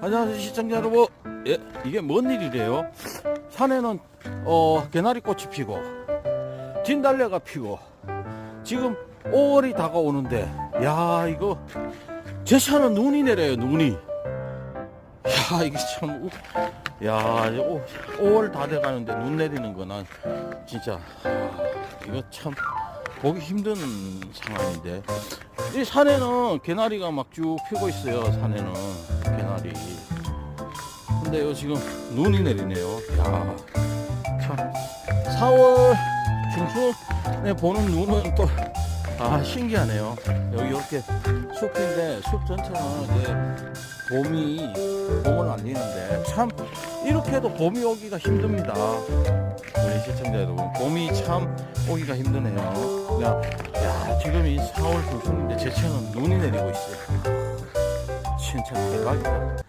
안녕하세요 시청자 여러분. 예, 이게 뭔 일이래요? 산에는 어 개나리꽃이 피고 진달래가 피고 지금 5월이 다가오는데 야 이거 제 차는 눈이 내려요 눈이. 야 이게 참 우- 야, 이제 오- 5월 다 돼가는데 눈 내리는 거는 진짜 아, 이거 참 보기 힘든 상황인데. 이 산에는 개나리가 막 쭉 피고 있어요 산에는. 개나리. 근데 요 지금 눈이 내리네요. 야 참. 4월 중순에 보는 눈은 또 아 신기하네요. 여기 이렇게 숲인데 숲 전체는 이제 봄이 봄을 알리는데 참 이렇게도 봄이 오기가 힘듭니다 봄이 참 오기가 힘드네요. 야, 야 지금 이 4월 중순인데 제 차는 눈이 내리고 있어요. 진짜 대박이다